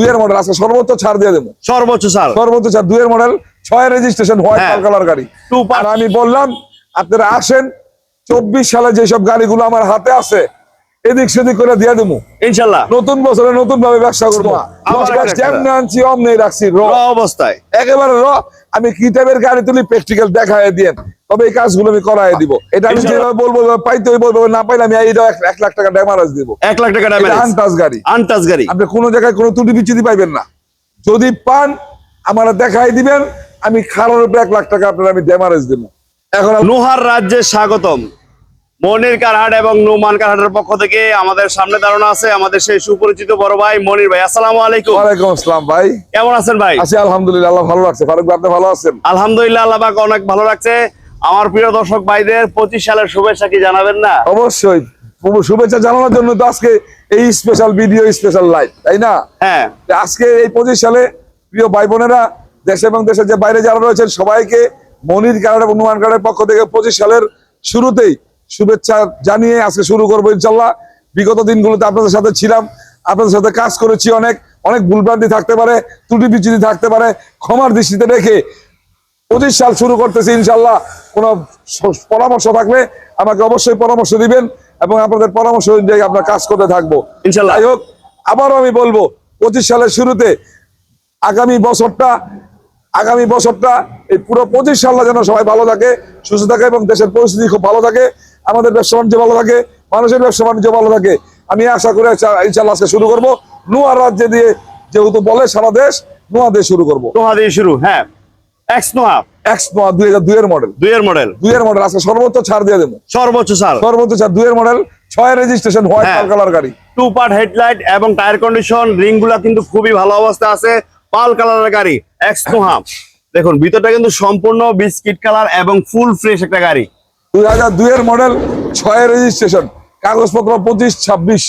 দুইয়ের মডেল আজকে সর্বোচ্চ ছাড় দিয়ে দেবো। সর্বোচ্চ স্যার সর্বোচ্চ ছাড় দুইয়ের মডেল ছয় রেজিস্ট্রেশন হোয়াইট হ্যাঁ। কালার গাড়ি। আর আমি বললাম আপনারা আসেন চব্বিশ সালে যেসব গাড়িগুলো আমার হাতে আছে এদিক সেদিক করে দিয়ে দেবো। ইনশাল্লাহ। নতুন বছরে নতুন ভাবে ব্যবসা করব। যেমনি আনছি অমনি রাখছি র। র অবস্থায়। একেবারে র আমি কি টাইপের গাড়ি তুলি প্র্যাকটিক্যাল দেখায় দিয়ে। তবে এই কাজগুলো আমি করায় দিব। এটা আমি যেভাবে বলব পাইতে ওইভাবে না পাইলে আমি এইটা এক- লাখ টাকা ড্যামারেজ দিব। এক লাখ টাকা এটা ড্যামেজ আনটাচ গাড়ি। আনটাচ গাড়ি। আপনি কোনো জায়গায় কোনো ত্রুটি বিচ্ছুতি পাইবেন না। যদি পান আমার দেখাই দিবেন আমি খারার উপরে এক লাখ টাকা আপনার আমি ড্যামারেজ দিব। এখন নোহার রাজ্যে স্বাগতম। মনির কারহাট এবং নুমান কারহাটের পক্ষ থেকে আমাদের সামনে দাঁড়ানো আছে আমাদের সেই সুপরিচিত বড় ভাই মনির ভাই। আসসালামু আলাইকুম। ওয়ালাইকুম আসসালাম ভাই। কেমন আছেন ভাই? আছি আলহামদুলিল্লাহ আল্লাহ ভালো লাগছে ফারুক ভাই আপনি ভালো আছেন? আলহামদুলিল্লাহ আল্লাহ অনেক ভালো লাগছে আমার প্রিয় দর্শক ভাইদের পঁচিশ সালের শুভেচ্ছা কি জানাবেন না? অবশ্যই। শুভেচ্ছা জানানোর জন্য তো আজকে এই স্পেশাল ভিডিও স্পেশাল লাইভ তাই না? হ্যাঁ। আজকে এই পঁচিশ সালে প্রিয় ভাই বোনেরা দেশ এবং দেশের যে বাইরে যারা রয়েছেন সবাইকে মনির কার্ড এবং নুমান কার্ডের পক্ষ থেকে পঁচিশ সালের শুরুতেই শুভেচ্ছা জানিয়ে আজকে শুরু করব ইনশাল্লাহ। বিগত দিনগুলোতে আপনাদের সাথে ছিলাম আপনাদের সাথে কাজ করেছি অনেক অনেক ভুলভ্রান্তি থাকতে পারে ত্রুটি বিচ্ছুতি থাকতে পারে ক্ষমার দৃষ্টিতে রেখে পঁচিশ সাল শুরু করতেছি ইনশাল্লাহ কোনো পরামর্শ থাকলে আমাকে অবশ্যই পরামর্শ দিবেন এবং আপনাদের পরামর্শ অনুযায়ী আপনার কাজ করতে থাকব। ইনশাল্লাহ। যাই হোক আবারও আমি বলব পঁচিশ সালের শুরুতে আগামী বছরটা আগামী বছরটা এই পুরো পঁচিশ সালটা যেন সবাই ভালো থাকে সুস্থ থাকে এবং দেশের পরিস্থিতি খুব ভালো থাকে আমাদের ব্যবসা বাণিজ্য ভালো থাকে মানুষের ব্যবসা বাণিজ্য ভালো থাকে। আমি আশা করে চা- ইনশাল্লাহ আজকে শুরু করব। নোয়ার রাজ্যে দিয়ে যেহেতু বলে সারা দেশ নোয়া দিয়ে শুরু করব। নোহা দিয়ে শুরু হ্যাঁ। এক্স নোহা এক্স নোয়া দুই হাজার দুইয়ের মডেল দুইয়ের মডেল দুইয়ের মডেল আজকে সর্বোচ্চ ছাড় দিয়ে দেবো। সর্বোচ্চ সর্বোচ্চ ছাড় দুইয়ের মডেল ছয় রেজিস্ট্রেশন হোয়াইট। কালার গাড়ি। টু পার্ট হেডলাইট এবং টায়ার কন্ডিশন রিংগুলা কিন্তু খুবই ভালো অবস্থায় আছে পাল কালারের গাড়ি এক্স নোহা দেখুন ভিতরটা কিন্তু সম্পূর্ণ বিস্কিট কালার এবং ফুল ফ্রেশ একটা গাড়ি। দুই হাজার দুইয়ের মডেল ছয় রেজিস্ট্রেশন কাগজপত্র পঁচিশ ছাব্বিশ।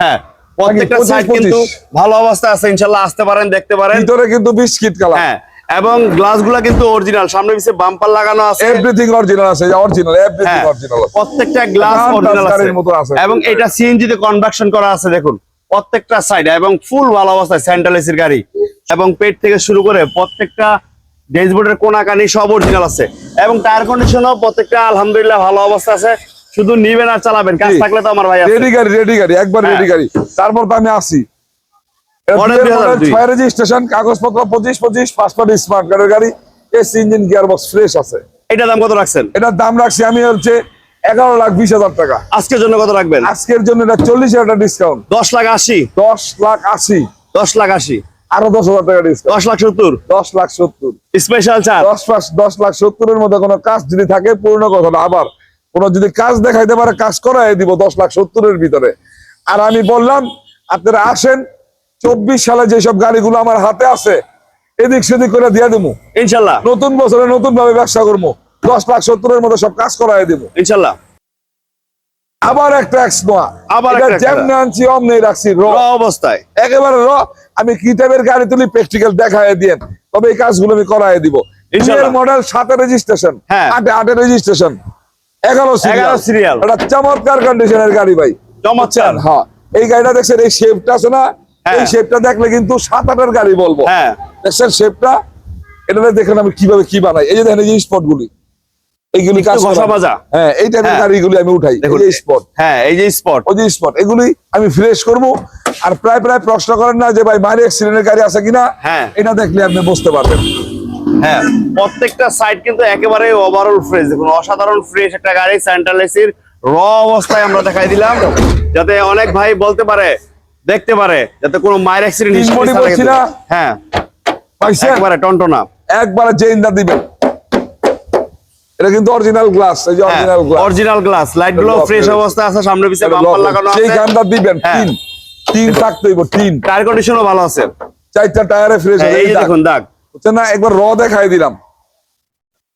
হ্যাঁ প্রত্যেকটা সাইড কিন্তু ভালো অবস্থা আছে ইনশাল্লাহ আসতে পারেন দেখতে পারেন। ভিতরে কিন্তু বিস্কিট কালার হ্যাঁ এবং গ্লাসগুলা কিন্তু অরিজিনাল সামনে পিছিয়ে বাম্পার লাগানো আছে। এভরিথিং অরিজিনাল আছে অরিজিনাল এভরিথিং হ্যাঁ, অরিজিনাল আছে। প্রত্যেকটা গ্লাস অরিজিনাল আছে। এবং এটা সিএনজি তে কনভার্সন করা আছে দেখুন। প্রত্যেকটা সাইড এবং ফুল ভালো অবস্থায় সেন্ট্রাল এসির গাড়ি। এবং পেট থেকে শুরু করে প্রত্যেকটা ড্যাশবোর্ডের কোনা কানি সব অরিজিনাল আছে। এবং টায়ার কন্ডিশনও প্রত্যেকটা আলহামদুলিল্লাহ ভালো অবস্থা আছে। শুধু নিবেন আর চালাবেন। কাজ থাকলে তো আমার ভাই আছে। রেডি গাড়ি রেডি গাড়ি একবার হ্যাঁ। রেডি গাড়ি। তারপর তো আমি আসি এটা Model দুইয়ের model, 2002 ছয় রেজিস্ট্রেশন কাগজপত্র পঁচিশ পঁচিশ পাসপোর্ট স্মার্ট কার্ডের গাড়ি A C engine gear box fresh আছে। এটা দাম কত রাখছেন? এটার দাম রাখছি আমি হচ্ছে এগারো লাখ বিশ হাজার টাকা। আজকের জন্য কত রাখবেন? আজকের জন্য এটা চল্লিশ হাজার টাকা ডিসকাউন্ট দশ লাখ আশি। দশ লাখ আশি। দশ লাখ আশি। আরও দশ হাজার টাকা ডিসকাউন্ট দশ লাখ সত্তর। দশ লাখ সত্তর। স্পেশাল চার্জ দশ লাখ দশ লাখ সত্তরের মধ্যে কোনো কাজ যদি থাকে পূর্ণ কথা আবার কোনো যদি কাজ দেখাইতে পারে কাজ করাই দিব দশ লাখ সত্তরের ভিতরে। আর আমি বললাম আপনারা আসেন চব্বিশ সালে যেসব গাড়িগুলো আমার হাতে আছে এদিক সেদিক করে দিয়ে দেবো ইনশাল্লাহ। নতুন বছরে নতুন ভাবে ব্যবসা করব দশ লাখ সত্তরের মধ্যে সব কাজ করাই দিব ইনশাল্লাহ। আবার একটা এক্স আবার যেমনি আনছি অমনি রাখছি র। র অবস্থায়। একেবারে র। আমি কি টাইপের গাড়ি তুলি প্র্যাকটিক্যাল দেখায় দিয়ে তবে এই কাজগুলো আমি করাই দিব। মডেল সাথে রেজিস্ট্রেশন হ্যাঁ। আটে আটে রেজিস্ট্রেশন এগারো এগারো সিরিয়াল। এটা চমৎকার কন্ডিশনের গাড়ি ভাই। চমৎকার। হ্যাঁ। এই গাড়িটা দেখছেন এই শেপটা আছে না। এই শেপটা দেখলে কিন্তু সাত আটের গাড়ি বলব। হ্যাঁ। শেপটা এটা দেখেন আমি কীভাবে কি বানাই। এই যে দেখেন এই যে স্পট গুলি এইগুলি হ্যাঁ এই টাইপের হ্যাঁ। গাড়িগুলি আমি উঠাই। এই স্পট হ্যাঁ এই যে স্পট ওই যে স্পট এগুলি আমি ফ্রেশ করব। আর প্রায় প্রায় প্রশ্ন করেন না যে ভাই মারি অ্যাক্সিডেন্টের গাড়ি আছে কিনা? হ্যাঁ। এটা দেখলে আপনি বুঝতে পারবেন। হ্যাঁ প্রত্যেকটা সাইড কিন্তু একেবারে ওভারঅল ফ্রেশ দেখুন অসাধারণ ফ্রেশ একটা গাড়ি সেন্ট্রাল এসির র অবস্থায় আমরা দেখাই দিলাম। যাতে অনেক ভাই বলতে পারে দেখতে পারে যাতে কোনো মায়ের অ্যাক্সিডেন্ট? হ্যাঁ একবারে টনটনা। একবারে জেইনটা দিবেন। এটা কিন্তু অরিজিনাল গ্লাস এই যে অরিজিনাল গ্লাস অরিজিনাল গ্লাস লাইটগুলো ফ্রেশ করে। অবস্থায় আছে সামনে পিছে বাম্পার লাগানো আছে। গানটা দিবেন হ্যাঁ। তিন তিন থাকতে তিন টায়ার কন্ডিশনও ভালো আছে। চারটা টায়ারে ফ্রেশ হ্যাঁ, এই দেখুন দাগ। বুঝছেন না একবার র দেখাই দিলাম।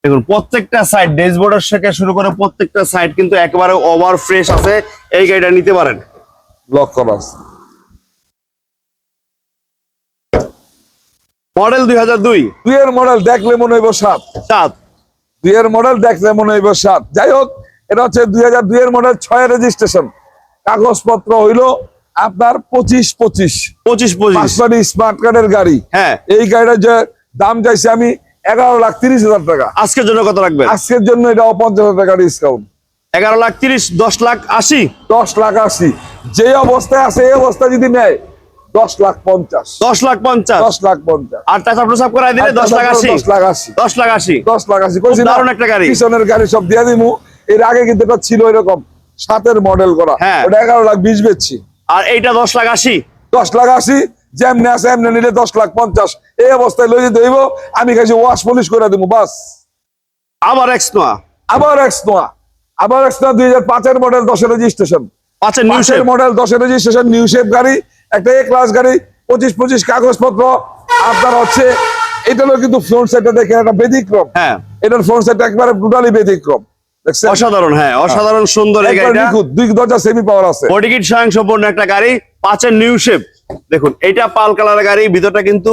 দেখুন প্রত্যেকটা সাইড ড্যাশবোর্ডের থেকে শুরু করে প্রত্যেকটা সাইড কিন্তু একেবারে ওভার ফ্রেশ আছে। এই গাড়িটা নিতে পারেন। লক করা আছে। মডেল দুই হাজার দুই। দুইয়ের মডেল দেখলে মনে হইব সাত। সাত। দুইয়ের মডেল দেখলে মনে হইব সাত। যাই হোক এটা হচ্ছে দুই হাজার দুইয়ের মডেল ছয় রেজিস্ট্রেশন কাগজপত্র হইল আপনার পঁচিশ পঁচিশ। পঁচিশ পঁচিশ। স্মার্ট কার্ডের গাড়ি। হ্যাঁ। এই গাড়িটার যে দাম চাইছি আমি এগারো লাখ তিরিশ হাজার টাকা। আজকের জন্য কত রাখবেন? আজকের জন্য এটা পঞ্চাশ হাজার টাকা ডিসকাউন্ট এগারো লাখ তিরিশ দশ লাখ আশি। দশ লাখ আশি। যে অবস্থায় আছে এই অবস্থায় যদি নেয় দশ লাখ পঞ্চাশ দশ লাখ পঞ্চাশ দশ লাখ পঞ্চাশ আর টাকা প্রসাব করাই দিলে দশ লাখ আশি দশ লাখ আশি দশ লাখ আশি দশ লাখ আশি? দারুণ একটা গাড়ি। পিছনের গাড়ি সব দিয়ে দিমু এর আগে কিন্তু এটা ছিল এরকম সাতের মডেল করা হ্যাঁ। ওটা এগারো লাখ বিশ বেচছি আর এইটা দশ লাখ আশি দশ লাখ আশি যেমনি আছে এমনি নিলে দশ লাখ পঞ্চাশ এই অবস্থায় লই যেতে আমি কাছে ওয়াশ পলিশ করে দিব বাস আবার এক্স নোয়া আবার এক্স নোয়া আবার এক্স নোয়া দুই হাজার পাঁচের মডেল দশের রেজিস্ট্রেশন পাঁচের নিউ মডেল দশের রেজিস্ট্রেশন নিউ শেপ গাড়ি একটা এ ক্লাস গাড়ি পঁচিশ পঁচিশ কাগজপত্র আপনার হচ্ছে এটা হলো কিন্তু ফ্রন্ট সাইডটা দেখে একটা ব্যতিক্রম। হ্যাঁ। এটার ফ্রন্ট সাইডটা একবারে টোটালি ব্যতিক্রম। অসাধারণ হ্যাঁ অসাধারণ সুন্দর এই গাড়িটা। দুই দরজা সেমি পাওয়ার আছে। বডি কিট স্বয়ং সম্পূর্ণ একটা গাড়ি পাঁচের নিউ শেপ দেখুন এটা পাল কালারের গাড়ি ভিতরটা কিন্তু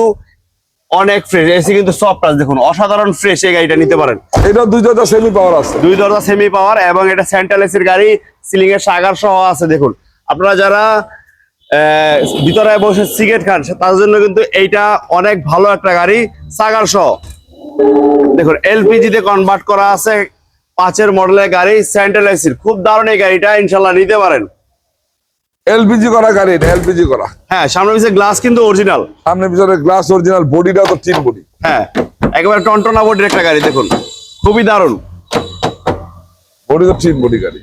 অনেক ফ্রেশ এসি কিন্তু সফট টাচ দেখুন অসাধারণ ফ্রেশ এই গাড়িটা নিতে পারেন। এটা দুই দরজা সেমি পাওয়ার আছে। দুই দরজা সেমি পাওয়ার এবং এটা সেন্ট্রাল এসির গাড়ি সিলিং এর সাগার সহ আছে দেখুন। আপনারা যারা ভিতরে বসে সিগারেট খান। তাদের জন্য কিন্তু এইটা অনেক ভালো একটা গাড়ি সাগার সহ। দেখুন এলপিজি তে কনভার্ট করা আছে পাঁচের মডেলের গাড়ি সেন্ট্রাল এসির খুব দারুণ এই গাড়িটা ইনশাল্লাহ নিতে পারেন। এলপিজি করা গাড়ি এটা এলপিজি করা। হ্যাঁ সামনে পিছিয়ে গ্লাস কিন্তু অরিজিনাল সামনে পিছনে গ্লাস অরিজিনাল বডিটা তো চিন বডি হ্যাঁ একেবারে টনটনা বডির একটা গাড়ি দেখুন। খুবই দারুণ। বডি তো চিন বডি গাড়ি।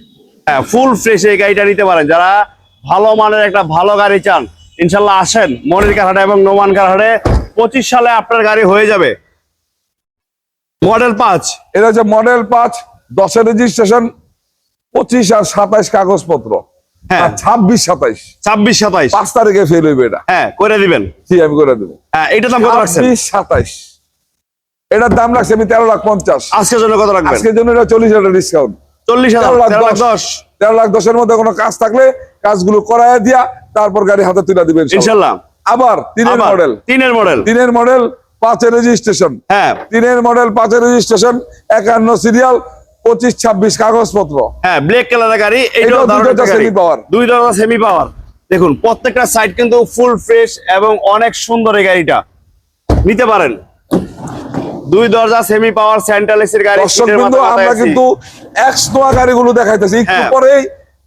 হ্যাঁ ফুল ফ্রেশ এই গাড়িটা নিতে পারেন। যারা ভালো মানের একটা ভালো গাড়ি চান ইনশাল্লাহ আসেন মনির কারহাটে এবং নোমান কারহাটে। পঁচিশ সালে আপনার গাড়ি হয়ে যাবে। মডেল পাঁচ। এটা হচ্ছে মডেল পাঁচ দশের রেজিস্ট্রেশন পঁচিশ আর সাতাইশ কাগজপত্র। হ্যাঁ। ছাব্বিশ সাতাইশ। ছাব্বিশ সাতাইশ। পাঁচ তারিখে ফেল হইবে এটা। হ্যাঁ করে দিবেন। জি আমি করে দেবো। হ্যাঁ এইটার দাম কত রাখছেন? সাতাইশ। এটার দাম রাখছি আমি তেরো লাখ পঞ্চাশ। আজকের জন্য কত রাখবেন? আজকের জন্য এটা চল্লিশ হাজার ডিসকাউন্ট চল্লিশ হাজার তেরো লাখ দশ। তেরো লাখ দশের মধ্যে কোনো কাজ থাকলে কাজগুলো করায় দিয়া তারপর গাড়ি হাতে তুলে দিবেন ইনশাল্লাহ আবার তিনের মডেল তিনের মডেল তিনের মডেল পাঁচের রেজিস্ট্রেশন হ্যাঁ। তিনের মডেল পাঁচের রেজিস্ট্রেশন একান্ন সিরিয়াল পঁচিশ ছাব্বিশ কাগজপত্র। হ্যাঁ ব্ল্যাক কালারের গাড়ি এটাও দারুণ দুই দরজা সেমি পাওয়ার দেখুন প্রত্যেকটা সাইড কিন্তু ফুল ফ্রেশ এবং অনেক সুন্দর এই গাড়িটা। নিতে পারেন। দুই দরজা সেমি পাওয়ার সেন্ট্রাল এসির গাড়ি আমরা কিন্তু এক্স নোয়া গাড়িগুলো দেখাইতেছি। একটু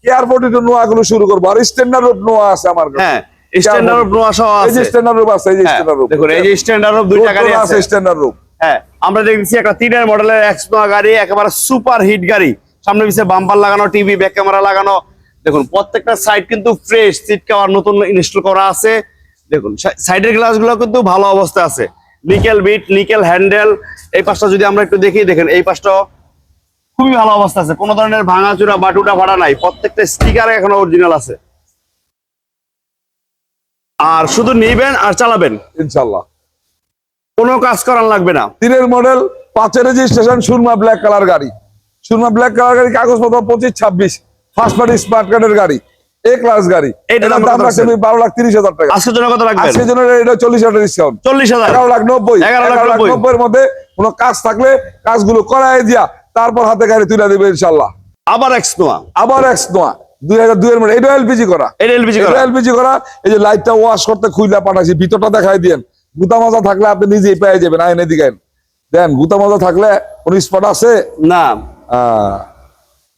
এয়ারপোর্ট নোয়া গুলো শুরু করব। আর স্ট্যান্ডার্ড রূপ নোয়া আছে আমার কাছে। হ্যাঁ স্ট্যান্ডার্ড নোয়া সহ আছে। স্ট্যান্ডার্ড রূপ আছে এই যে স্ট্যান্ডার্ড রূপ দেখুন এই যে স্ট্যান্ডার্ড অফ দুইটা গাড়ি আছে। স্ট্যান্ডার্ড রূপ হ্যাঁ আমরা দেখছি একটা তিনের মডেলের এক্সনোয়া গাড়ি একেবারে সুপার হিট গাড়ি। সামনে পিছিয়ে বাম্পার লাগানো টিভি ব্যাক ক্যামেরা লাগানো। দেখুন প্রত্যেকটা সাইড কিন্তু ফ্রেশ সিট কভার নতুন ইনস্টল করা আছে। দেখুন সাইডের গ্লাসগুলো কিন্তু ভালো অবস্থায় আছে। নিকেল বিট নিকেল হ্যান্ডেল এই পাশটা যদি আমরা একটু দেখি দেখেন এই পাশটা খুবই ভালো অবস্থা আছে। কোনো ধরনের ভাঙাচুরা বাটুটা ভাড়া নাই। প্রত্যেকটা স্টিকার এখনও অরিজিনাল আছে। আর শুধু নিবেন আর চালাবেন। ইনশাল্লাহ কোনো কাজ করার লাগবে না। তিনের মডেল পাঁচের রেজিস্ট্রেশন সুরমা ব্ল্যাক কালার গাড়ি। সুরমা ব্ল্যাক কালার গাড়ি কাগজপত্র? পঁচিশ ছাব্বিশ। ফার্স্ট পার্টি স্মার্ট কার্ডের গাড়ি। এ ক্লাস গাড়ি। এটার দাম দাম কত রাখছি আমি বারো লাখ তিরিশ হাজার টাকা। আজকের জন্য কত রাখবেন আজকের জন্য এটা চল্লিশ হাজার ডিসকাউন্ট চল্লিশ হাজার। এগারো লাখ নব্বই। এগারো লাখ এগারো লাখ নব্বই। নব্বই এর মধ্যে কোনো কাজ থাকলে কাজগুলো করায় দিয়া তারপর হাতে গাড়ি তুলে দিবে ইনশাল্লাহ আবার এক্সনোয়া আবার এক্স নোয়া। দুই হাজার দুই এর মধ্যে এটা এলপিজি করা। এটা এলপিজি করা এলপিজি করা। এই যে লাইটটা ওয়াশ করতে খুইলা পাঠাইছি ভিতরটা দেখাই দিয়েন। গুতা মাজা থাকলে আপনি নিজেই পেয়ে যাবেন আইন এদিকে দেন গুতা মাজা থাকলে কোন স্পট আছে? না। আহ,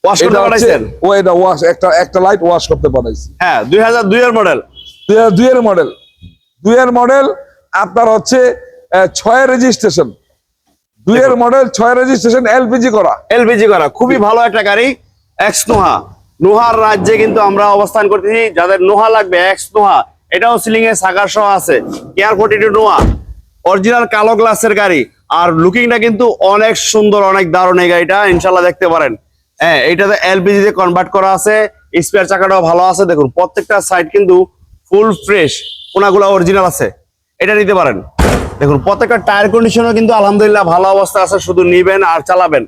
ওয়াশ করতে পাঠাইছেন? ও এটা ওয়াশ একটা একটা লাইট ওয়াশ করতে পাঠাইছি। হ্যাঁ দুই হাজার দুই এর মডেল দুই হাজার দুইয়ের মডেল দুইয়ের মডেল আপনার হচ্ছে ছয়ের রেজিস্ট্রেশন দুইয়ের মডেল ছয় রেজিস্ট্রেশন এলপিজি করা। এলপিজি করা খুবই ভালো একটা গাড়ি এক্স নোহা নোহার রাজ্যে কিন্তু আমরা অবস্থান করতেছি যাদের নোহা লাগবে এক্স নোহা এটাও সিলিং এ সাকার সহ আছে K R forty two Noah original কালো গ্লাসের গাড়ি আর লুকিংটা কিন্তু অনেক সুন্দর অনেক দারুণ এই গাড়িটা ইনশাল্লাহ দেখতে পারেন। হ্যাঁ এইটাতে এলপিজি তে কনভার্ট করা আছে স্পেয়ার চাকাটাও ভালো আছে দেখুন প্রত্যেকটা সাইড কিন্তু ফুল ফ্রেশ কোনাগুলো অরিজিনাল আছে। এটা নিতে পারেন। দেখুন প্রত্যেকটা টায়ার কন্ডিশনও কিন্তু আলহামদুলিল্লাহ ভালো অবস্থা আছে শুধু নিবেন আর চালাবেন।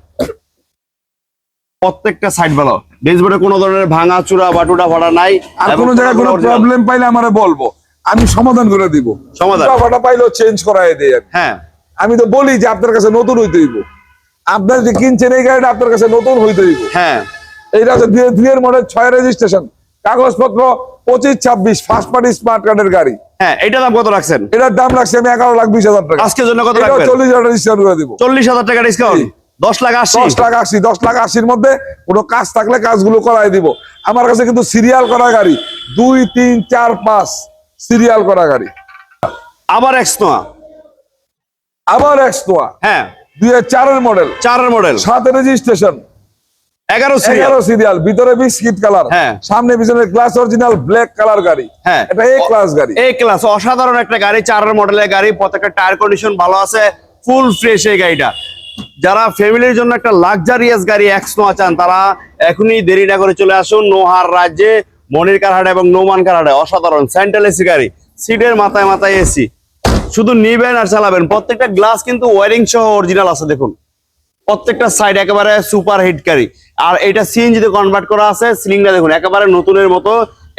প্রত্যেকটা সাইড ভালো। ডেসবোর্ডে কোনো ধরনের ভাঙা চূড়া বাটুটা ভাড়া নাই আর কোনো জায়গায় কোনো প্রবলেম পাইলে আমারে বলব। আমি সমাধান করে দিব। সমাধান। টাকাটা পাইলেও চেঞ্জ করাই দেয় হ্যাঁ। আমি তো বলি যে আপনার কাছে নতুন হইতে হইব। আপনার যে কিনছেন এই গাড়িটা আপনার কাছে নতুন হইতে হইব। হ্যাঁ। এইটা হচ্ছে দুই দুইয়ের মডেল ছয় রেজিস্ট্রেশন কাগজপত্র পঁচিশ ছাব্বিশ ফার্স্ট পার্টি স্মার্ট কার্ডের গাড়ি। হ্যাঁ এটা দাম কত রাখছেন? এটার দাম রাখছি আমি এগারো লাখ বিশ হাজার টাকা। আজকের জন্য কত চল্লিশ হাজার ডিসকাউন্ট করে দিব। চল্লিশ হাজার টাকা ডিসকাউন্ট দশ লাখ আশি? দশ লাখ আশি দশ লাখ আশির মধ্যে কোনো কাজ থাকলে কাজগুলো করাই দিব। আমার কাছে কিন্তু সিরিয়াল করা গাড়ি। দুই তিন চার পাঁচ সিরিয়াল করা গাড়ি। আবার এক্স নোয়া আবার এক্স নোয়া হ্যাঁ। দুই চারের মডেল চারের মডেল সাথে রেজিস্ট্রেশন এগারো সিরিয়াল এগারো সিরিয়াল ভিতরে বিস্কিট কালার হ্যাঁ। সামনে পিছনে গ্লাস অরিজিনাল ব্ল্যাক কালার গাড়ি। হ্যাঁ। এটা এ ক্লাস গাড়ি। ক্লাস অসাধারণ একটা গাড়ি চারের মডেলের গাড়ি প্রত্যেকটা টায়ার কন্ডিশন ভালো আছে ফুল ফ্রেশ এই গাড়িটা। যারা ফ্যামিলির জন্য একটা লাক্সারিয়াস গাড়ি এক্স নোয়া চান তারা এখনই দেরি না করে চলে আসুন নোহার রাজ্যে মনির কারহাটে এবং নোমান কারহাটে। অসাধারণ সেন্ট্রাল এসি গাড়ি সিটের মাথায় মাথায় এসি শুধু নিবেন আর চালাবেন প্রত্যেকটা গ্লাস কিন্তু ওয়ারিং সহ অরিজিনাল আছে দেখুন। প্রত্যেকটা সাইড একেবারে সুপার হিট গাড়ি আর এটা সিএনজিতে কনভার্ট করা আছে সিলিংটা দেখুন একেবারে নতুনের মতো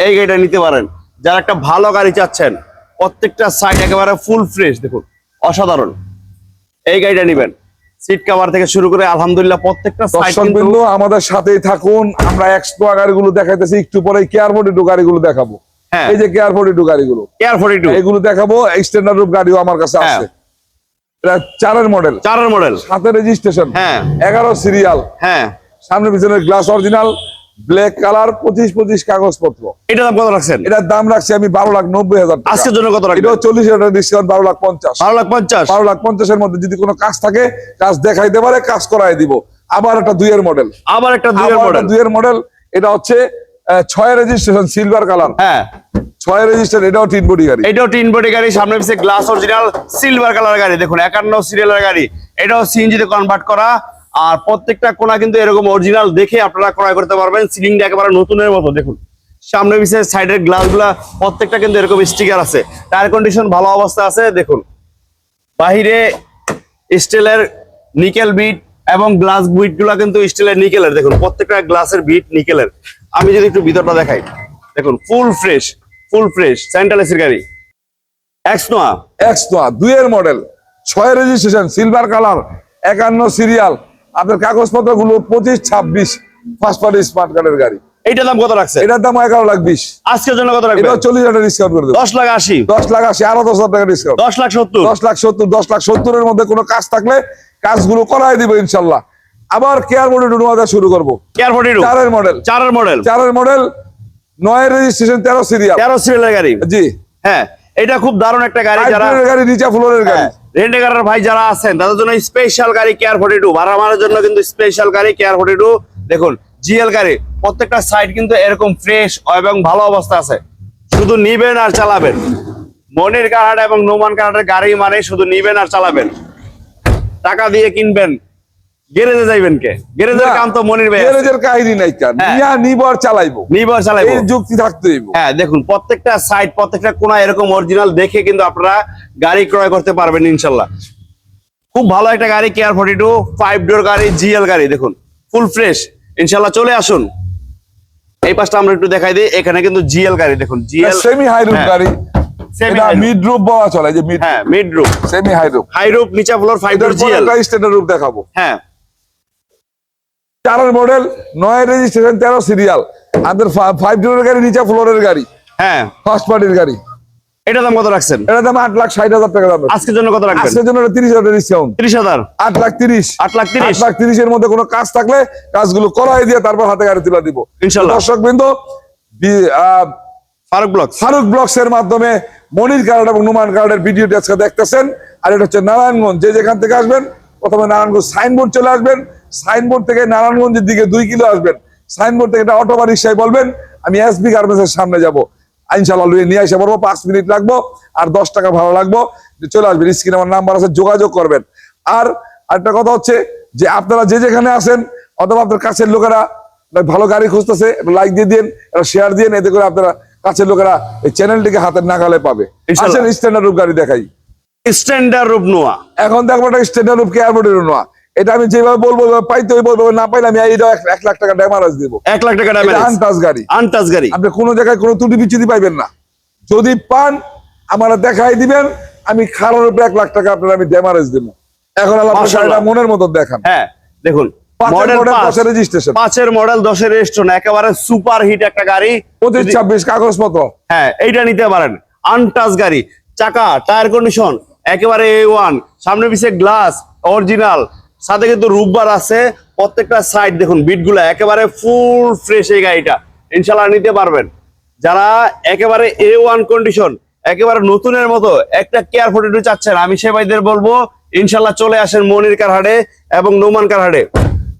এই গাড়িটা নিতে পারেন। যারা একটা ভালো গাড়ি চাচ্ছেন প্রত্যেকটা সাইড একেবারে ফুল ফ্রেশ দেখুন অসাধারণ। এই গাড়িটা নিবেন। সিট কভার থেকে শুরু করে আলহামদুলিল্লাহ প্রত্যেকটা বিন্দু আমাদের সাথেই থাকুন। আমরা এক্সট্রা গাড়িগুলো দেখাইতেছি একটু পরে কেয়ার ফোর্টি টু গাড়িগুলো দেখাবো। হ্যাঁ। এই যে কেয়ার ফোর্টি টু গাড়িগুলো। এয়ার ফোর্টি টু এগুলো দেখাবো স্ট্যান্ডার্ড রূপ গাড়িও আমার কাছে হ্যাঁ। আছে। এটা চারের মডেল চারের মডেল সাথে রেজিস্ট্রেশন হ্যাঁ। এগারো সিরিয়াল হ্যাঁ। সামনে পিছনে গ্লাস অরিজিনাল ব্ল্যাক কালার পঁচিশ পঁচিশ কাগজপত্র। এটা দাম কত রাখছেন? এটার দাম রাখছি আমি বারো লাখ নব্বই হাজার। আজকের জন্য কত এটাও চল্লিশ হাজার ডিসকাউন্ট বারো লাখ পঞ্চাশ। বারো লাখ পঞ্চাশ? বারো লাখ পঞ্চাশের মধ্যে যদি কোনো কাজ থাকে কাজ দেখাইতে পারে কাজ করাই দিব। আবার একটা দুইয়ের মডেল আবার একটা দুইয়ের মডেল দুইয়ের মডেল এটা হচ্ছে ছয় রেজিস্ট্রেশন সিলভার কালার হ্যাঁ। ছয় রেজিস্ট্রেশন এটাও তিন বডি গাড়ি। এটাও টিন বডি গাড়ি সামনে পিছে গ্লাস অরিজিনাল সিলভার কালার গাড়ি। দেখুন একান্ন সিরিয়ালের গাড়ি। এটাও সিএনজি তে কনভার্ট করা। আর প্রত্যেকটা কোনা কিন্তু এরকম অরিজিনাল দেখে আপনারা ক্রয় করতে পারবেন। সিলিংটা একেবারে নতুনের মতো দেখুন। সামনে পিছে সাইডের গ্লাসগুলা প্রত্যেকটা কিন্তু এরকম স্টিকার আছে। টায়ার কন্ডিশন ভালো অবস্থা আছে দেখুন। বাহিরে স্টিলের নিকেল বিট এবং গ্লাস বিটগুলা কিন্তু স্টিলের নিকেলের দেখুন। প্রত্যেকটা গ্লাসের বিট নিকেলের আমি যদি একটু ভিতরটা দেখাই। দেখুন full fresh full fresh central এসির গাড়ি এক্স নোয়া এক্স নোয়া দুইয়ের মডেল ছয় রেজিস্ট্রেশন সিলভার কালার একান্ন সিরিয়াল আপনার কাগজপত্রগুলো পঁচিশ ছাব্বিশ ফার্স্ট পার্টি স্মার্ট কার্ডের গাড়ি। এইটার দাম কত রাখছে? এটার দাম এগারো লাখ বিশ। আজকের জন্য কত রাখবে চল্লিশ হাজার ডিসকাউন্ট করে দেবো। দশ লাখ আশি। দশ লাখ আশি আরও দশ হাজার টাকা ডিসকাউন্ট দশ লাখ সত্তর। দশ লাখ সত্তর দশ লাখ সত্তরের মধ্যে কোনো কাজ থাকলে কাজগুলো করাই দিব ইনশাল্লাহ। আবার কেয়ার মডেল ডুডুমাদা শুরু করব। কেয়ার টু চারের মডেল চারের মডেল চারের মডেল নয় রেজিস্ট্রেশন তেরো সিরিয়াল তেরো সিরিয়ালের গাড়ি? জি। হ্যাঁ এটা খুব দারুণ একটা গাড়ি যারা গাড়ি নিচা ফ্লোরের গাড়ি। রেন্টেকারের ভাই যারা আছেন তাদের জন্য স্পেশাল গাড়ি কেয়ার ফোর্টি টু ভাড়া মারার জন্য কিন্তু স্পেশাল গাড়ি কেয়ার ফোর্টি টু দেখুন জিএল গাড়ি প্রত্যেকটা সাইড কিন্তু এরকম ফ্রেশ এবং ভালো অবস্থা আছে। শুধু নিবেন আর চালাবেন। মনির কারহাট এবং নোমান কারহাটের গাড়ি মানে শুধু নিবেন আর চালাবেন। টাকা দিয়ে কিনবেন। গ্যারেজে যাইবেন কে? গ্যারেজের কাম তো মনির ভাই গ্যারেজের কাহিনী নাই কেন? হ্যাঁ। নিয়া নিব চালাইবো। নিব চালাইবো। এই যুক্তি থাকতে হইব। হ্যাঁ দেখুন প্রত্যেকটা সাইড প্রত্যেকটা এরকম অরিজিনাল দেখে কিন্তু আপনারা গাড়ি ক্রয় করতে পারবেন খুব ভালো একটা গাড়ি K R forty two five door গাড়ি জিএল গাড়ি দেখুন ফুল ফ্রেশ ইনশাল্লাহ চলে আসুন। এই পাশটা আমরা একটু দেখাই দিই এখানে কিন্তু জিএল গাড়ি দেখুন জিএল সেমি হাই। গাড়ি। Roof। মিড রুপ বলা চলে যে মিড হ্যাঁ মিড রুপ সেমি হাই রুপ হাই রুপ নিচা floor five door G L standard roof দেখাবো। হ্যাঁ। চারের মডেল নয় রেজিস্ট্রেশন তেরো সিরিয়াল আমাদের ফাইভ ডোরের গাড়ি নিচে ফ্লোরের গাড়ি। হ্যাঁ। ফার্স্ট পার্টির গাড়ি। এটা দাম কত রাখছেন? দাম আট লাখ ষাট হাজার টাকা দাম আজকের জন্য কত রাখবেন? আজকের জন্য তিরিশ হাজার ডিসকাউন্ট তিরিশ হাজার? আট লাখ তিরিশ। আট লাখ তিরিশ। লাখ তিরিশের মধ্যে কোনো কাজ থাকলে কাজগুলো করাই দিয়ে তারপর হাতে গাড়ি তুলে দিব। ইনশাল্লাহ। দর্শক বিন্দু ফারুক ব্লক ফারুক এর মাধ্যমে মনির কার্ড এবং নুমান কার্ডের ভিডিওটি আজকে দেখতেছেন। আর এটা হচ্ছে নারায়ণগঞ্জ। যে যেখান থেকে আসবেন প্রথমে নারায়ণগঞ্জ সাইনবোর্ড চলে আসবেন। সাইনবোর্ড থেকে নারায়ণগঞ্জের দিকে দুই কিলো আসবেন। সাইনবোর্ড থেকে একটা অটো বা রিক্সায় বলবেন আমি এসবি গার্মেন্টস এর সামনে যাব। ইনশাল্লাহ লুয়ে নিয়ে আসে পারব পাঁচ মিনিট লাগবো আর দশ টাকা ভালো লাগবো। চলে আসবেন স্ক্রিনে আমার নাম্বার আছে যোগাযোগ করবেন। আর একটা কথা হচ্ছে যে আপনারা যে যেখানে আসেন অথবা আপনার কাছের লোকেরা ভালো গাড়ি খুঁজতেছে লাইক দিয়ে দিন শেয়ার দিন এতে করে আপনারা কাছের লোকেরা এই চ্যানেলটিকে হাতের নাগালে পাবে। স্ট্যান্ডার্ড রূপ গাড়ি দেখাই। স্ট্যান্ডার্ড রূপ নোয়া। এখন দেখব একটা স্ট্যান্ডার্ড রূপ কেয়ারবোর্ডের নোয়া? এটা আমি যেভাবে বলব পাইতে হইব ওইভাবে না পাইলে আমি এইটা এক- লাখ টাকা ড্যামারেজ দিব। এক লাখ টাকা এটা ড্যামেজ আনটাচ গাড়ি। আনটাচ গাড়ি। আপনি কোনো জায়গায় কোনো ত্রুটি বিচ্ছুতি পাইবেন না। যদি পান আমার দেখাই দিবেন আমি খারাপ উপরে এক লাখ টাকা আপনার আমি ড্যামারেজ দিব। এখন আল্লাহ। মনের মতো দেখান। হ্যাঁ দেখুন পাঁচের মডেল দশের রেজিস্ট্রেশন একেবারে সুপার হিট একটা গাড়ি। পঁচিশ ছাব্বিশ হ্যাঁ এইটা নিতে পারেন। আনটাচ গাড়ি। চাকা টায়ার কন্ডিশন একেবারে এ ওয়ান সামনে পিছিয়ে গ্লাস অরিজিনাল সাথে কিন্তু রূপবার আছে। প্রত্যেকটা সাইড দেখুন বিটগুলো একেবারে ফুল ফ্রেশ এই গাড়িটা। ইনশাল্লাহ নিতে পারবেন। যারা একেবারে এ ওয়ান কন্ডিশন একেবারে নতুনের মতো, একটা কেয়ার ফোটো চাচ্ছেন, আমি সে ভাইদের বলব ইনশাল্লাহ চলে আসেন মনির কারহাটে এবং নোমান কারহাটে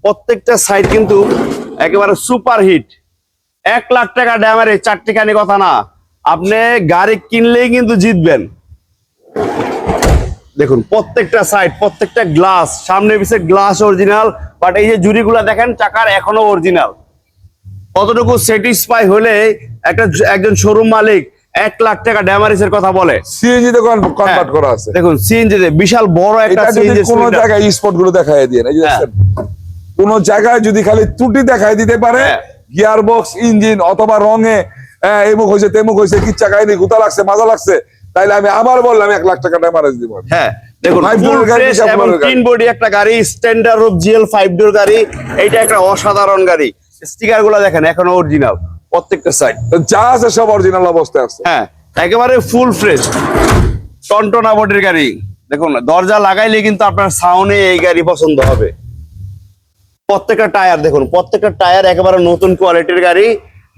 প্রত্যেকটা সাইড কিন্তু একেবারে সুপার হিট এক লাখ টাকা ড্যামারে চারটিখানি কথা না। আপনি গাড়ি কিনলেই কিন্তু জিতবেন। দেখুন প্রত্যেকটা সাইড প্রত্যেকটা গ্লাস সামনে পিছিয়ে গ্লাস অরিজিনাল বাট এই যে জুড়িগুলা দেখেন চাকার এখনও অরিজিনাল কতটুকু স্যাটিসফাই হলে একটা একজন শোরুম মালিক এক লাখ টাকা ড্যামারিসের কথা বলে? সিএনজি তে কনভার্ট হ্যাঁ, করা আছে। দেখুন সিএনজি তে বিশাল বড় একটা সিএনজি কোন জায়গায় স্পটগুলো দেখায় দিয়ে এই যে হ্যাঁ। কোন জায়গায় যদি খালি ত্রুটি দেখায় দিতে পারে হ্যাঁ। গিয়ার বক্স ইঞ্জিন অথবা রঙে আহ, এমুক হয়েছে তেমুক হয়েছে কিচ্ছা কাহিনী গুতা লাগছে মাজা লাগছে তাইলে আমি আবার বললাম এক লাখ টাকা ড্যামারেজ দিব হ্যাঁ দেখুন। তিন বডি একটা গাড়ি standard of G L five door গাড়ি এইটা একটা অসাধারণ গাড়ি। স্টিকারগুলা দেখেন এখনও অরিজিনাল প্রত্যেকটা সাইড যা আছে সব অরিজিনাল অবস্থায় আছে। হ্যাঁ একেবারে ফুল ফ্রেশ টনটনা বডির গাড়ি। দেখুন দরজা লাগাইলে কিন্তু আপনার সাউনে এই গাড়ি পছন্দ হবে। প্রত্যেকটা টায়ার দেখুন প্রত্যেকটা টায়ার একেবারে নতুন কোয়ালিটির গাড়ি।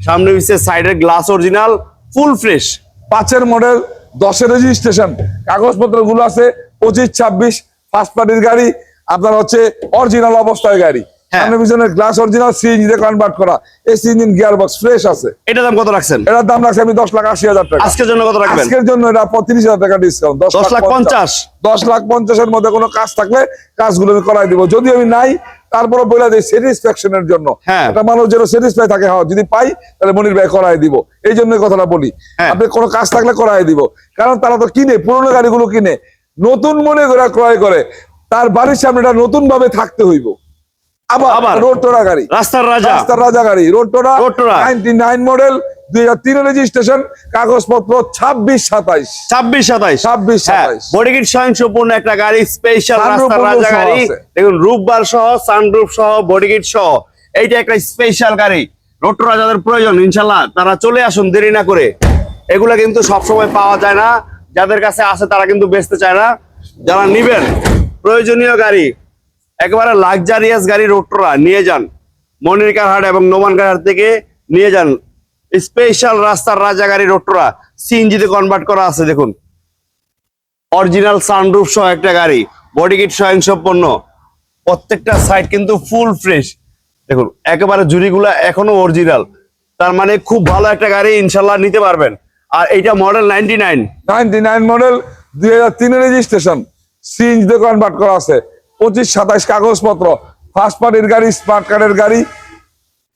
সামনে পিছিয়ে সাইডের গ্লাস অরিজিনাল ফুল ফ্রেশ পাঁচের মডেল দশের রেজিস্ট্রেশন কাগজপত্রগুলো আছে পঁচিশ ছাব্বিশ ফার্স্ট পার্টির গাড়ি আপনার হচ্ছে অরিজিনাল অবস্থায় গাড়ি। হ্যাঁ। সামনে পিছনে glass original C N G তে কনভার্ট করা। A C engine gear box fresh আছে। এটা দাম কত রাখছেন? এটার দাম রাখছি আমি দশ লাখ আশি হাজার টাকা। আজকের জন্য কত রাখবেন? আজকের জন্য এটা পঁয়ত্রিশ হাজার টাকা ডিসকাউন্ট লাখ পঞ্চাশ। দশ লাখ পঞ্চাশের মধ্যে কোনো কাজ থাকলে কাজগুলো আমি করাই দিব। যদি আমি নাই তারপরে বলে দিই স্যাটিসফ্যাকশনের জন্য। হ্যাঁ। একটা মানুষ যেন স্যাটিসফাই থাকে হ্যাঁ যদি পাই তাহলে মনির ভাই করাই দিব। এই জন্য কথাটা বলি। হ্যাঁ। আপনি কোনো কাজ থাকলে করাই দিব। কারণ তারা তো কিনে পুরোনো গাড়িগুলো কিনে। নতুন মনে করে ক্রয় করে। তার বাড়ির সামনে এটা নতুন ভাবে থাকতে হইব। আবার? রোড টোরা গাড়ি। রাস্তার রাজা। রাস্তার রাজা গাড়ি। রোড টোরা। নাইনটি নাইন মডেল দুই হাজার রেজিস্ট্রেশন কাগজপত্র ছাব্বিশ সাতাইশ। ছাব্বিশ সাতাইশ। 26, 27 বডি কিট স্বয়ংসম্পূর্ণ একটা গাড়ি স্পেশাল গাড়ি। দেখুন রূপবার সহ সানরুফ সহ বডি কিট সহ এইটা একটা স্পেশাল গাড়ি। রোটরা যাদের প্রয়োজন ইনশাল্লাহ তারা চলে আসুন দেরি না করে। এগুলা কিন্তু সবসময় পাওয়া যায় না। যাদের কাছে আছে তারা কিন্তু বেচতে চায় না। যারা নিবেন প্রয়োজনীয় গাড়ি একেবারে লাক্সারিয়াস গাড়ি রোটরা নিয়ে যান। মনির কারহাট এবং নোমান কারহাট থেকে নিয়ে যান। স্পেশাল রাস্তার রাজা গাড়ি রোটরা সিএনজিতে কনভার্ট করা আছে, দেখুন। অরিজিনাল সানরুফ সহ একটা গাড়ি বডি কিট স্বয়ংসম্পন্ন প্রত্যেকটা সাইড কিন্তু ফুল ফ্রেশ দেখুন, একেবারে জুড়িগুলা এখনও অরিজিনাল তার মানে খুব ভালো একটা গাড়ি ইনশাল্লাহ নিতে পারবেন। আর এইটা model ninety nine ninety nine model দুই হাজার তিন রেজিস্ট্রেশন সিএনজি তে কনভার্ট করা আছে। পঁচিশ, সাতাইশ কাগজপত্র। ফার্স্ট পার্টির গাড়ি স্মার্ট কার্ডের গাড়ি।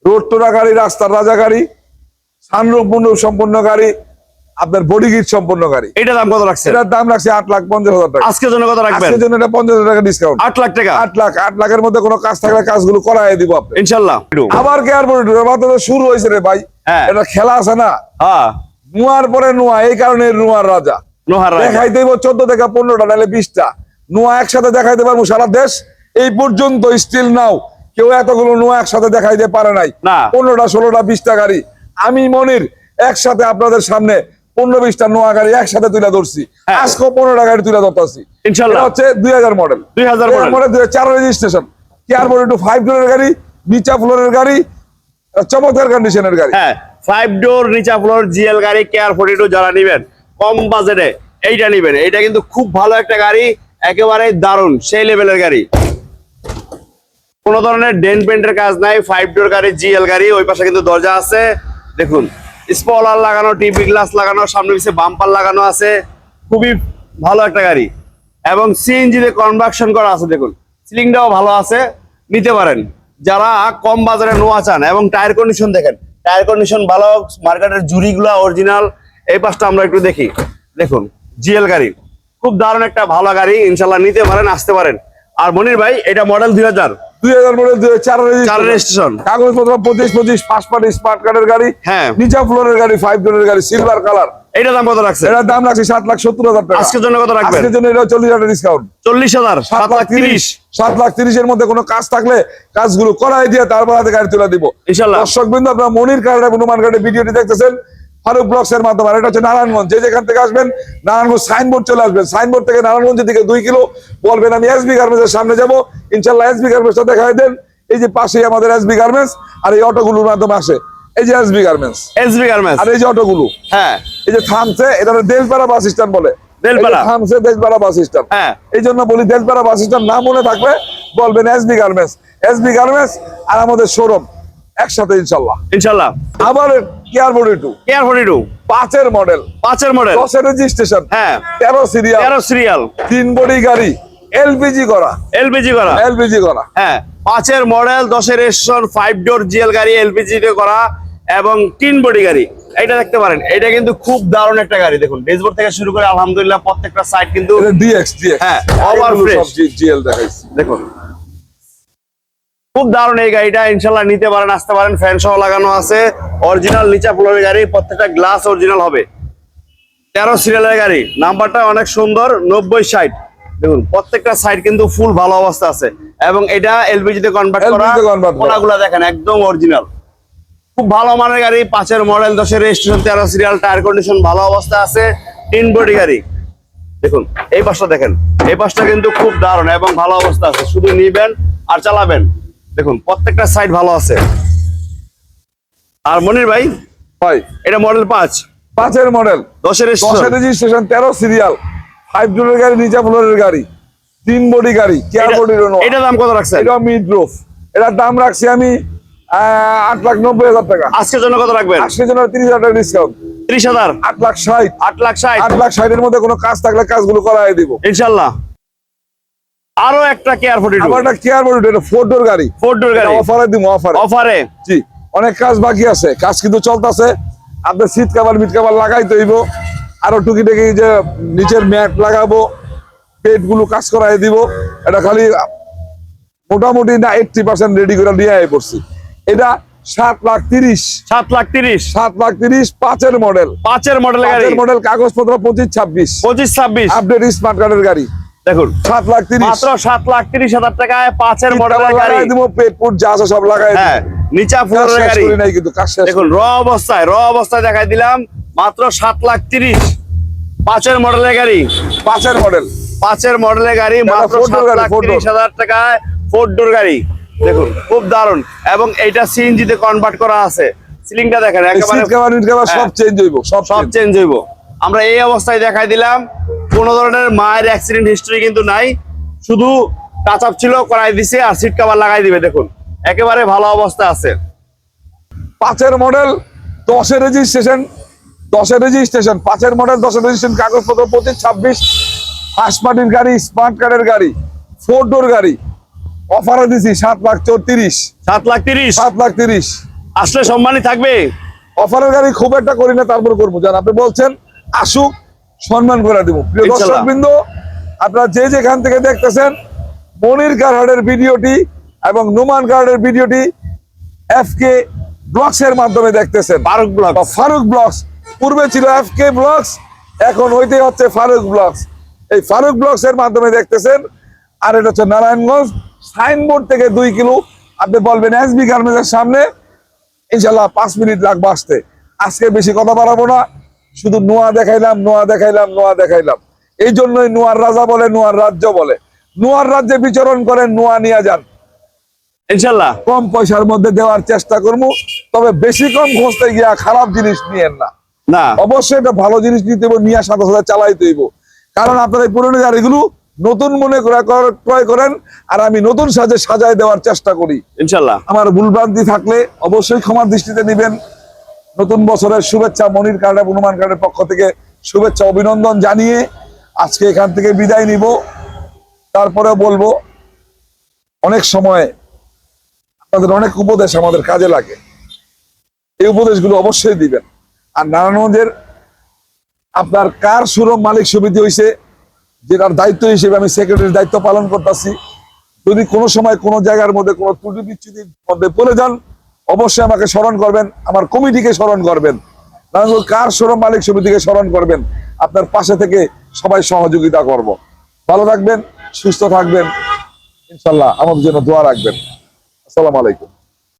রোড টোরা গাড়ি, রাস্তার রাজা গাড়ি সানরূপ মুন্ডুপ সম্পূর্ণ গাড়ি আপনার বডি কিট সম্পূর্ণ গাড়ি এটা দাম কত রাখছেন এটার দাম রাখছে আট লাখ পঞ্চাশ হাজার টাকা। আজকের জন্য কত রাখবেন? আজকের জন্য এটা পঞ্চাশ হাজার টাকা ডিসকাউন্ট আট লাখ টাকা? আট লাখ আট লাখের মধ্যে কোনো কাজ থাকলে কাজগুলো করাই দিব আপনি। ইনশাল্লাহ। আবার মাত্র তো শুরু হয়েছে রে ভাই। হ্যাঁ। এটা খেলা আছে না? হ্যাঁ। নোয়ার পরে নোয়া এই কারণে নোয়ার রাজা। দেখাই দেবো চোদ্দ থেকে পনেরোটা নাহলে বিশটা। নোয়া একসাথে দেখাইতে পারব সারা দেশ। এই পর্যন্ত স্টিল নাও কেউ এতগুলো নোয়া একসাথে দেখাইতে পারে নাই। না। পনেরোটা ষোলোটা বিশটা গাড়ি। আমি মনির একসাথে আপনাদের সামনে পনেরো বিশটা নোয়া গাড়ি একসাথে তুলে ধরছি। হ্যাঁ। আজকে পনেরোটা গাড়ি তুলে ধরতেছি। ইনশাল্লাহ। হচ্ছে দুই হাজার মডেল। 2000 model। মডেল। দুই চার registration. K R model two five ডোরের গাড়ি নিচা ফ্লোরের গাড়ি চমৎকার কন্ডিশনের গাড়ি। হ্যাঁ ফাইভ ডোর নিচা ফ্লোর জিএল গাড়ি কেয়ার ফোর্টি টু যারা নিবেন কম বাজেটে এইটা নিবেন। এইটা কিন্তু খুব ভালো একটা গাড়ি একেবারে দারুণ সেই লেভেলের গাড়ি। কোনো ধরনের ডেন পেন্টের কাজ নাই ফাইভ ডোর গাড়ি জিএল গাড়ি ওই পাশে কিন্তু দরজা আছে। দেখুন স্পলার লাগানো টিভি গ্লাস লাগানো, সামনে পিছিয়ে বাম্পার লাগানো আছে। খুবই ভালো একটা গাড়ি। এবং সিএনজি তে কনভার্সন করা আছে, দেখুন। সিলিংটাও ভালো আছে। নিতে পারেন। যারা কম বাজারে নোয়া চান এবং টায়ার কন্ডিশন দেখেন টায়ার কন্ডিশন ভালো মার্কেটের জুড়িগুলা অরিজিনাল এই পাশটা আমরা একটু দেখি। দেখুন জিএল গাড়ি। খুব দারুণ একটা ভালো গাড়ি, ইনশাল্লাহ নিতে পারেন, আসতে পারেন। আর মনির ভাই, এটা মডেল দুই হাজার। দুই হাজার মডেল দুই চার চার রেজিস্ট্রেশন রেজিস্ট্রেশন কাগজপত্র পঁচিশ পঁচিশ ফার্স্ট স্মার্ট কার্ডের গাড়ি হ্যাঁ। নিচা ফ্লোরের গাড়ি ফাইভ ডোরের গাড়ি সিলভার কালার এটা দাম কত রাখছে এটার দাম রাখছি সাত লাখ সত্তর হাজার টাকা। আজকের জন্য কত রাখবেন? আজকের জন্য এটা চল্লিশ হাজার ডিসকাউন্ট চল্লিশ হাজার সাত লাখ তিরিশ। সাত লাখ তিরিশের মধ্যে কোনো কাজ থাকলে কাজগুলো করাই দিয়ে তারপর হাতে গাড়ি তুলে দিব। ইনশাল্লাহ। দর্শক বিন্দু আপনার মনির কার্ডে হনুমান কার্ডে ভিডিওটি দেখতেছেন। ফারুক ব্লগস এর মাধ্যমে। আর এটা হচ্ছে নারায়ণগঞ্জ। যে যেখান থেকে আসবেন নারায়ণগঞ্জ সাইনবোর্ড চলে আসবেন সাইনবোর্ড থেকে নারায়ণগঞ্জের দিকে দুই কিলো বলবেন। আমি এসবি গার্মেন্টস এর সামনে যাব। ইনশাল্লাহ এস এসবি গার্মেন্টসটা দেখাই দেন। এই যে পাশেই আমাদের এসবি গার্মেন্টস আর এই অটোগুলোর মাধ্যমে আসে। এই যে S B garments S B garments আর এই যে অটোগুলো। হ্যাঁ। এই যে থামছে এটা বাস স্ট্যান্ড বলে। দেলপাড়া। থামছে বাস স্ট্যান্ড। হ্যাঁ। এই জন্য বলি বাস স্ট্যান্ড না মনে থাকলে বলবেন এসবি গার্মেন্টস এসবি গার্মেন্টস আর আমাদের শোরুম একসাথে ইনশাল্লাহ ইনশাল্লাহ আবার কেয়ার body two care forty two পাঁচের মডেল পাঁচের মডেল দশের রেজিস্ট্রেশন হ্যাঁ। তেরো সিরিয়াল তেরো সিরিয়াল তিন বডি গাড়ি। এলপিজি করা। এলপিজি করা। এলপিজি করা। হ্যাঁ। পাঁচের মডেল দশের রেশন ফাইভ ডোর জিএল গাড়ি এলপিজি করা এবং তিন বডি গাড়ি। এটা দেখতে পারেন। এটা কিন্তু খুব দারুণ একটা গাড়ি। দেখুন ডেসবোর্ড থেকে শুরু করে আলহামদুলিল্লাহ প্রত্যেকটা সাইড কিন্তু ডিএক্স ডিএক্স হ্যাঁ, over fresh। জিএল দেখাইছি। দেখুন। খুব দারুণ এই গাড়িটা। ইনশাল্লাহ নিতে পারেন আসতে পারেন ফ্যান সহ লাগানো আছে। অরিজিনাল নিচা ফ্লোরের গাড়ি প্রত্যেকটা গ্লাস অরিজিনাল হবে। তেরো সিরিয়ালের গাড়ি। নাম্বারটা অনেক সুন্দর নব্বই সাইড দেখুন প্রত্যেকটা সাইড কিন্তু ফুল ভালো অবস্থা আছে। এবং এটা এলপিজি তে কনভার্ট করা। কোনাগুলো দেখেন একদম অরিজিনাল খুব ভালো মানের গাড়ি পাঁচের মডেল দশের রেজিস্ট্রেশন তেরো সিরিয়াল টায়ার কন্ডিশন ভালো অবস্থা আছে। তিন বডি গাড়ি। দেখুন এই পাশটা দেখেন। এই পাশটা কিন্তু খুব দারুণ এবং ভালো অবস্থা আছে। শুধু নিবেন আর চালাবেন। দেখুন প্রত্যেকটা সাইড ভালো আছে। আর মনির ভাই হয়। এটা মডেল পাঁচ। পাঁচের মডেল দশের দশের রেজিস্ট্রেশন তেরো সিরিয়াল ফাইভ ডোরের গাড়ি নিচা ফ্লোরের গাড়ি তিন বডি গাড়ি কেয়ার বডির এটা দাম কত রাখছেন? এটা মিড রোফ এটার দাম রাখছি আমি আট লাখ নব্বই হাজার টাকা। আজকের জন্য কত রাখবেন? আজকের জন্য তিরিশ হাজার টাকা ডিসকাউন্ট ত্রিশ হাজার। আট লাখ ষাট। আট লাখ ষাট। আট লাখ ষাটের মধ্যে কোনো কাজ থাকলে কাজগুলো করাই দিব। ইনশাল্লাহ। আরও একটা কেয়ার ফোর্টি আবার একটা কেয়ার বডি এটা ফোর ডোর গাড়ি। ফোর ডোর গাড়ি। অফারে দিব অফারে অফারে জি অনেক কাজ বাকি আছে। কাজ কিন্তু চলতেছে। আপনার শীত কাবার মিট কাবার লাগাইতে হইব। আরও টুকিটাকি যে নিচের ম্যাট লাগাবো পেটগুলো কাজ করাই দিব। এটা খালি মোটামুটি না এইটটি পার্সেন্ট রেডি করে নিয়ে আয় পড়ছি। এটা সাত লাখ তিরিশ। সাত লাখ তিরিশ। সাত লাখ তিরিশ পাঁচের মডেল পাঁচের মডেল মডেল কাগজপত্র পঁচিশ ছাব্বিশ। পঁচিশ ছাব্বিশ। আপডেট স্মার্ট কার্ডের গাড়ি। দেখুন সাত লাখ তিরিশ। মাত্র সাত লাখ তিরিশ হাজার টাকায় পাঁচের মডেলের গাড়ি। লাগাই দিব পেট যা আছে সব লাগাই হ্যাঁ নিচা ফ্লোরের গাড়ি। দেখুন র অবস্থায় র অবস্থায় দেখাই দিলাম মাত্র সাত লাখ তিরিশ। পাঁচের মডেলের গাড়ি। পাঁচের মডেল। পাঁচের মডেলের গাড়ি মাত্র সাত লাখ তিরিশ হাজার টাকায় ফোর ডোর গাড়ি। দেখুন খুব দারুণ। এবং এটা সিএনজি তে কনভার্ট করা আছে। সিলিংটা দেখেন একেবারে নিট সব হ্যাঁ। চেঞ্জ হইব সব সব চেঞ্জ হইব। আমরা এই অবস্থায় দেখাই দিলাম কোন ধরনের মায়ের অ্যাক্সিডেন্ট হিস্ট্রি কিন্তু নাই। শুধু টাচ আপ ছিল করাই দিছে আর সিট কভার লাগাই দিবে দেখুন। একেবারে ভালো অবস্থা আছে। পাঁচের মডেল দশের রেজিস্ট্রেশন দশের রেজিস্ট্রেশন পাঁচের মডেল দশের রেজিস্ট্রেশন কাগজপত্র পঁচিশ ছাব্বিশ ফার্স্ট পার্টির গাড়ি স্মার্ট কার্ডের গাড়ি ফোর ডোর গাড়ি। অফারে দিছি সাত লাখ চৌত্রিশ। সাত লাখ তিরিশ। সাত লাখ তিরিশ। আসলে সম্মানই থাকবে। অফারের গাড়ি খুব একটা করি না তারপর করব। যারা আপনি বলছেন আসুক। সম্মান করে দিব। প্রিয় দর্শক বিন্দু আপনারা যে যেখান থেকে দেখতেছেন মনির কার্ডের ভিডিওটি এবং নুমান কার্ডের ভিডিওটি এফ কে ব্লগস এর মাধ্যমে দেখতেছেন। ফারুক ব্লক বা ফারুক ব্লগস পূর্বে ছিল এফ কে ব্লগস এখন হইতে হচ্ছে ফারুক ব্লগস এই ফারুক ব্লগস এর মাধ্যমে দেখতেছেন আর এটা হচ্ছে নারায়ণগঞ্জ সাইনবোর্ড থেকে দুই কিলো আপনি বলবেন এসবি গার্মেন্টস এর সামনে ইনশাল্লাহ পাঁচ মিনিট লাগবে আসতে। আজকে বেশি কথা বাড়াবো না। শুধু নোয়া দেখাইলাম নোয়া দেখাইলাম নোয়া দেখাইলাম। এই জন্যই নোয়ার রাজা বলে নোয়ার রাজ্য বলে। নোয়ার রাজ্যে বিচরণ করেন নোয়া নিয়ে যান। ইনশাল্লাহ। কম পয়সার মধ্যে দেওয়ার চেষ্টা করব তবে বেশি কম খুঁজতে গিয়া খারাপ জিনিস নিয়েন না। না। অবশ্যই এটা ভালো জিনিস নিতে নিয়ে সাথে সাথে চালাইতে হইব। কারণ আপনার এই পুরনো গাড়িগুলো নতুন মনে করে ক্রয় করেন আর আমি নতুন সাজে সাজায় দেওয়ার চেষ্টা করি। ইনশাল্লাহ। আমার ভুলভ্রান্তি থাকলে অবশ্যই ক্ষমার দৃষ্টিতে নেবেন। নতুন বছরের শুভেচ্ছা মনির কার্ড, হনুমান কার্ডের পক্ষ থেকে শুভেচ্ছা, অভিনন্দন জানিয়ে আজকে এখান থেকে বিদায় নিব। তারপরে বলব, অনেক সময় আপনাদের অনেক উপদেশ আমাদের কাজে লাগে। এই উপদেশগুলো অবশ্যই দিবেন। আর নারায়ণগঞ্জের আপনার কার সুরম মালিক সমিতি হয়েছে যেটার দায়িত্ব হিসেবে আমি সেক্রেটারির দায়িত্ব পালন করতেছি, যদি কোনো সময় কোনো জায়গার মধ্যে কোনো ত্রুটি বিচ্ছুতির মধ্যে পড়ে যান অবশ্যই আমাকে স্মরণ করবেন, আমার কমিটিকে স্মরণ করবেন। নারায়ণগঞ্জ কার শোরুম মালিক সমিতিকে স্মরণ করবেন, আপনার পাশে থেকে সবাই সহযোগিতা করব। ভালো থাকবেন, সুস্থ থাকবেন, ইনশাল্লাহ আমাদের জন্য দোয়া রাখবেন। আসসালামু আলাইকুম।